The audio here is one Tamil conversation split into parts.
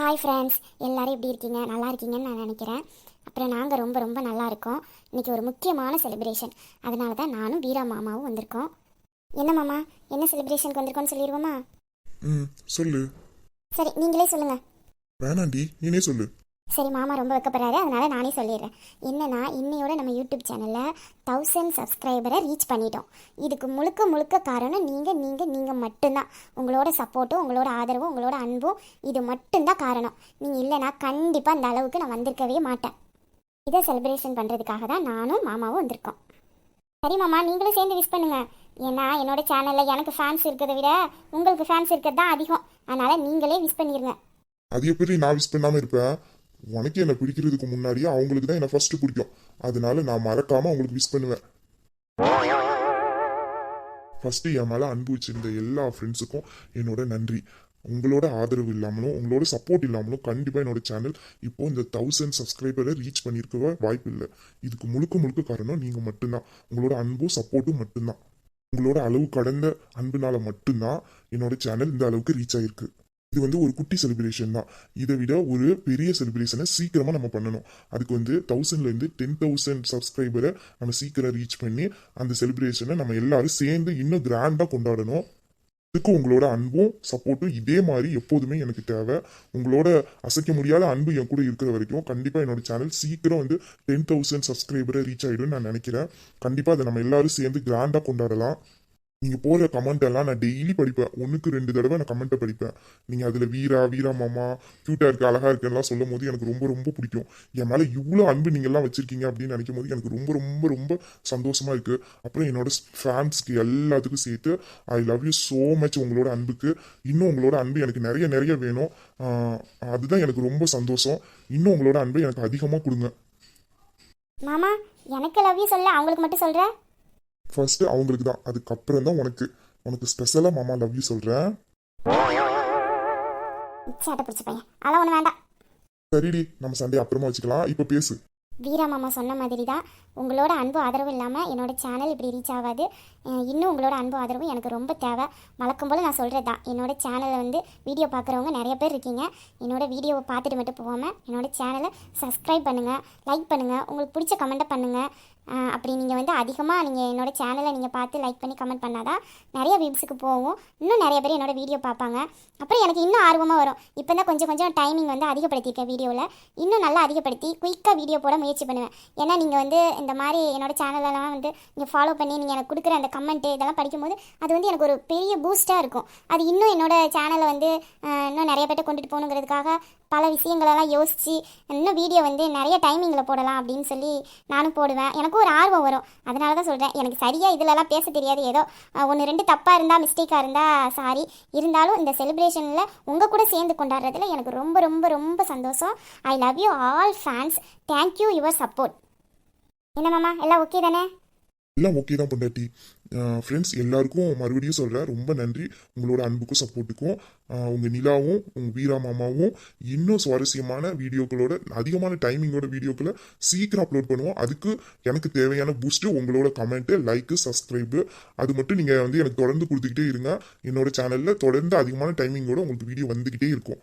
ஹாய் ஃப்ரெண்ட்ஸ் எல்லாரும் எப்படி இருக்கீங்க? நல்லா இருக்கீங்கன்னு நான் நினைக்கிறேன். அப்புறம் நாங்கள் ரொம்ப ரொம்ப நல்லா இருக்கோம். இன்றைக்கி ஒரு முக்கியமான செலிப்ரேஷன் அதனால தான் நானும் வீரா மாமாவும் வந்திருக்கோம். என்ன மாமா? என்ன செலிப்ரேஷனுக்கு வந்திருக்கோம்னு சொல்லிடுவோமா? ம் சொல்லு. சரி நீங்களே சொல்லுங்கள் வேணாண்டி நீனே சொல்லு. சரி மாமா ரொம்ப வைக்கப்படுறாரு. அதனால் நானே சொல்லிடுறேன். என்னன்னா இன்னையோட நம்ம யூடியூப் சேனலில் தௌசண்ட் சப்ஸ்கிரைபரை ரீச் பண்ணிட்டோம். இதுக்கு முழுக்க முழுக்க காரணம் நீங்கள் நீங்கள் நீங்கள் மட்டும்தான். உங்களோட சப்போர்ட்டும் உங்களோட ஆதரவும் உங்களோட அன்பும் இது மட்டும்தான் காரணம். நீங்கள் இல்லைனா கண்டிப்பாக அந்த அளவுக்கு நான் வந்திருக்கவே மாட்டேன். இதை செலிப்ரேஷன் பண்ணுறதுக்காக தான் நானும் மாமாவும் வந்திருக்கோம். சரி மாமா நீங்களும் சேர்ந்து விஷ் பண்ணுங்கள் ஏன்னா என்னோட சேனலில் எனக்கு ஃபேன்ஸ் இருக்கிறத விட உங்களுக்கு ஃபேன்ஸ் இருக்கிறது தான் அதிகம். அதனால் நீங்களே விஷ் பண்ணிடுங்க அது எப்படி நான் விஷ் பண்ணாமல் இருப்பேன்? உனக்கு என்னை பிடிக்கிறதுக்கு முன்னாடியே அவங்களுக்கு தான் என்ன ஃபர்ஸ்ட் பிடிக்கும். அதனால நான் மறக்காம அவங்களுக்கு விஷ் பண்ணுவேன். ஃபர்ஸ்ட் என் மேல அன்பு வச்சிருந்த எல்லா ஃப்ரெண்ட்ஸுக்கும் என்னோட நன்றி. உங்களோட ஆதரவு இல்லாமலும் உங்களோட சப்போர்ட் இல்லாமலும் கண்டிப்பாக என்னோட சேனல் இப்போ இந்த தௌசண்ட் சப்ஸ்கிரைபரை ரீச் பண்ணியிருக்க வாய்ப்பு இல்லை. இதுக்கு முழுக்க முழுக்க காரணம் நீங்கள் மட்டும்தான். உங்களோட அன்பும் சப்போர்ட்டும் மட்டும்தான். உங்களோட அளவு கடந்த அன்புனால மட்டும்தான் என்னோட சேனல் இந்த அளவுக்கு ரீச் ஆயிருக்கு. இது வந்து ஒரு குட்டி செலிப்ரேஷன் தான். இதை விட ஒரு பெரிய செலிப்ரேஷனை சீக்கிரமாக நம்ம பண்ணணும். அதுக்கு வந்து தௌசண்ட்லேருந்து டென் தௌசண்ட் சப்ஸ்கிரைபரை நம்ம சீக்கிரம் ரீச் பண்ணி அந்த செலிப்ரேஷனை நம்ம எல்லாரும் சேர்ந்து இன்னும் கிராண்டாக கொண்டாடணும். இதுக்கு உங்களோட அன்பும் சப்போர்ட்டும் இதே மாதிரி எப்போதுமே எனக்கு தேவை. உங்களோட அசைக்க முடியாத அன்பு என் கூட இருக்கிற வரைக்கும் கண்டிப்பாக என்னோட சேனல் சீக்கிரம் வந்து டென் தௌசண்ட் சப்ஸ்கிரைபரை ரீச் ஆகிடும் நான் நினைக்கிறேன். கண்டிப்பாக அதை நம்ம எல்லாரும் சேர்ந்து கிராண்டாக கொண்டாடலாம். நீங்க போற கமெண்ட் எல்லாம் நான் டெய்லி படிப்பேன். ஒன்றுக்கு ரெண்டு தடவை நான் கமெண்ட்டை படிப்பேன். நீங்க அதுல வீரா வீரா மாமா கியூட்டா இருக்கு அழகா இருக்குலாம் சொல்லும் போது எனக்கு ரொம்ப ரொம்ப பிடிக்கும். என் மேல இவ்வளோ அன்பு நீங்க எல்லாம் வச்சிருக்கீங்க அப்படின்னு நினைக்கும் போது எனக்கு ரொம்ப ரொம்ப ரொம்ப சந்தோஷமா இருக்கு. அப்புறம் என்னோட ஃபேன்ஸ்க்கு எல்லாத்துக்கும் சேர்த்து I love you so much உங்களோட அன்புக்கு. இன்னும் உங்களோட அன்பு எனக்கு நிறைய நிறைய வேணும். அதுதான் எனக்கு ரொம்ப சந்தோஷம். இன்னும் உங்களோட அன்பை எனக்கு அதிகமாக கொடுங்க. மாமா எனக்கு லவ் யூ சொல்ல அவங்களுக்கு மட்டும் சொல்கிறேன் ஃபர்ஸ்ட் அவங்களுக்கு தான். அதுக்கப்புறம் தான் உனக்கு உனக்கு ஸ்பெஷலா மாமா லவ் யூ சொல்றேன் சரிடி நம்ம சண்டே அப்புறமா வச்சுக்கலாம். இப்ப பேசு. வீரா மாமா சொன்ன மாதிரி தான் உங்களோட அன்பு ஆதரவு இல்லாமல் என்னோட சேனல் இப்படி ரீச் ஆகாது. இன்னும் உங்களோட அன்பு ஆதரவு எனக்கு ரொம்ப தேவை. வழக்கம் போல் நான் சொல்கிறது தான். என்னோட சேனலை வந்து வீடியோ பார்க்குறவங்க நிறைய பேர் இருக்கீங்க. என்னோட வீடியோவை பார்த்துட்டு மட்டும் போகாமல் என்னோட சேனலை சப்ஸ்கிரைப் பண்ணுங்கள் லைக் பண்ணுங்கள் உங்களுக்கு பிடிச்ச கமெண்ட்டை பண்ணுங்கள் அப்படி நீங்கள் வந்து அதிகமாக நீங்கள் என்னோட சேனலை நீங்கள் பார்த்து லைக் பண்ணி கமெண்ட் பண்ணாதான் நிறைய வியூஸுக்கு போகும். இன்னும் நிறைய பேர் என்னோட வீடியோ பார்ப்பாங்க. அப்புறம் எனக்கு இன்னும் ஆர்வமாக வரும். இப்போ தான் கொஞ்சம் கொஞ்சம் டைமிங் வந்து அதிகப்படுத்தியிருக்கேன் வீடியோவில் இன்னும் நல்லா அதிகப்படுத்தி குயிக்காக வீடியோ போட முயற்சி பண்ணுவேன். ஏன்னா நீங்கள் வந்து இந்த மாதிரி என்னோட சேனலெல்லாம் வந்து நீங்கள் ஃபாலோ பண்ணி நீங்கள் எனக்கு கொடுக்குற அந்த கமெண்ட்டு இதெல்லாம் படிக்கும்போது அது வந்து எனக்கு ஒரு பெரிய பூஸ்ட்டாக இருக்கும். அது இன்னும் என்னோட சேனலை வந்து இன்னும் நிறைய பேர்ட்ட கொண்டுட்டு போகணுங்கிறதுக்காக பல விஷயங்களெல்லாம் யோசித்து இன்னும் வீடியோ வந்து நிறைய டைமிங்கில் போடலாம் அப்படின்னு சொல்லி நானும் போடுவேன். எனக்கும் ஒரு ஆர்வம் வரும். அதனால தான் சொல்கிறேன் எனக்கு சரியாக இதிலலாம் பேச தெரியாது. ஏதோ ஒன்று ரெண்டு தப்பாக இருந்தால் மிஸ்டேக்காக இருந்தால் சாரி இருந்தாலும் இந்த செலிப்ரேஷனில் உங்கள் கூட சேர்ந்து கொண்டாடுறதுல எனக்கு ரொம்ப ரொம்ப ரொம்ப சந்தோஷம். I love you all fans thank you your support என்ன மாமா? எல்லாம் ஓகே தானே? எல்லாம் ஓகே தான் பொண்டாட்டி. ஃப்ரெண்ட்ஸ் எல்லாருக்கும் மறுபடியும் சொல்கிறேன் ரொம்ப நன்றி. உங்களோட அன்புக்கும் சப்போர்ட்டுக்கும் உங்கள் நிலாவும் உங்கள் வீரா மாமாவும் இன்னும் சுவாரஸ்யமான வீடியோக்களோட அதிகமான டைமிங்கோட வீடியோக்களை சீக்கிரம் அப்லோட் பண்ணுவோம். அதுக்கு எனக்கு தேவையான பூஸ்ட்டு உங்களோட கமெண்ட்டு லைக்கு சப்ஸ்கிரைபு அது மட்டும் நீங்கள் வந்து எனக்கு தொடர்ந்து கொடுத்துக்கிட்டே இருங்க. என்னோட சேனலில் தொடர்ந்து அதிகமான டைமிங்கோட உங்களுக்கு வீடியோ வந்துக்கிட்டே இருக்கும்.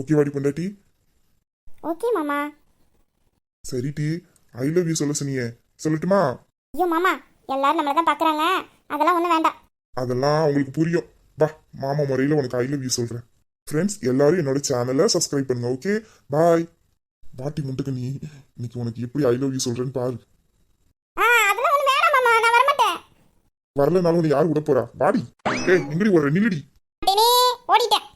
ஓகேவாடி பொண்டாட்டி? ஓகே மாமா. சரி டி. ஐ லவ் யூ சொல்ல சொன்னியே. சொல்லட்டுமா? ஐயோ மாமா எல்லாரும் நம்மளை தான் பார்க்குறாங்க அதெல்லாம் ஒன்றும் வேண்டாம். அதெல்லாம் உங்களுக்கு புரியும். வா மாமா முறையில் உனக்கு ஐ லவ் யூ சொல்கிறேன் ஃப்ரெண்ட்ஸ் எல்லாரும் என்னோட சேனலை சப்ஸ்கிரைப் பண்ணுங்க ஓகே பாய் பாட்டி முட்டுக்கு நீ இன்னைக்கு உனக்கு எப்படி ஐ லவ் யூ சொல்கிறேன்னு பாரு. ஆ அதெல்லாம் ஒன்றும் வேண்டாம் மாமா நான் வரமாட்டேன். வரலனாலும் நீ யார் விட போறா? பாடி ஏய் நிங்கடி ஒரு நில்லடி. டேனே ஓடிட்டேன்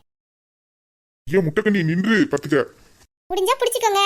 ஏன் முட்டைக்கண்ணி நின்று பத்துக்க முடிஞ்சா பிடிச்சிக்கோங்க.